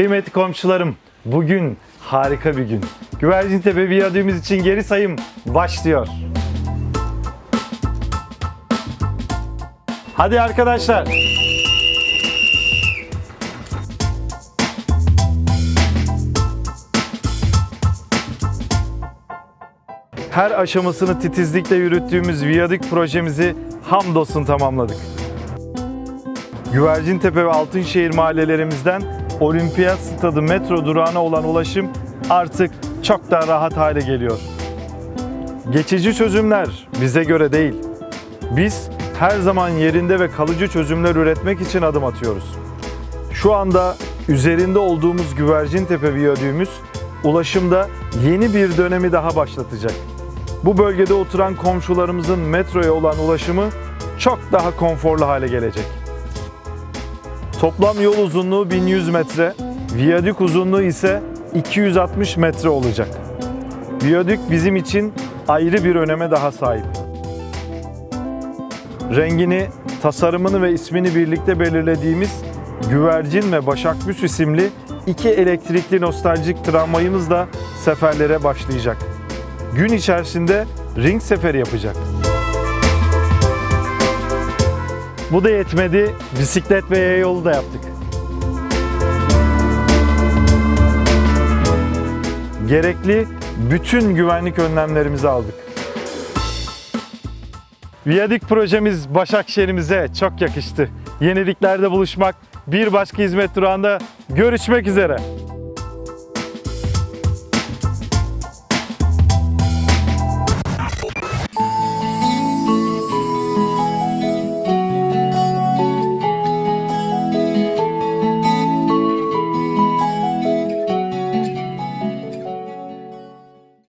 Kıymetli komşularım, bugün harika bir gün. Güvercintepe Viyadüğümüz için geri sayım başlıyor. Hadi arkadaşlar. Her aşamasını titizlikle yürüttüğümüz viyadük projemizi hamdolsun tamamladık. Güvercintepe ve Altınşehir mahallelerimizden Olimpiyat Stadı metro durağına olan ulaşım artık çok daha rahat hale geliyor. Geçici çözümler bize göre değil. Biz her zaman yerinde ve kalıcı çözümler üretmek için adım atıyoruz. Şu anda üzerinde olduğumuz Güvercintepe Viyadüğümüz ulaşımda yeni bir dönemi daha başlatacak. Bu bölgede oturan komşularımızın metroya olan ulaşımı çok daha konforlu hale gelecek. Toplam yol uzunluğu 1100 metre, viyadük uzunluğu ise 260 metre olacak. Viyadük bizim için ayrı bir öneme daha sahip. Rengini, tasarımını ve ismini birlikte belirlediğimiz Güvercin ve Başakbüs isimli iki elektrikli nostaljik tramvayımız da seferlere başlayacak. Gün içerisinde ring seferi yapacak. Bu da yetmedi, bisiklet ve yolu da yaptık. Gerekli bütün güvenlik önlemlerimizi aldık. Viyadik projemiz Başakşehir'imize çok yakıştı. Yeniliklerde buluşmak, bir başka hizmet durağında görüşmek üzere.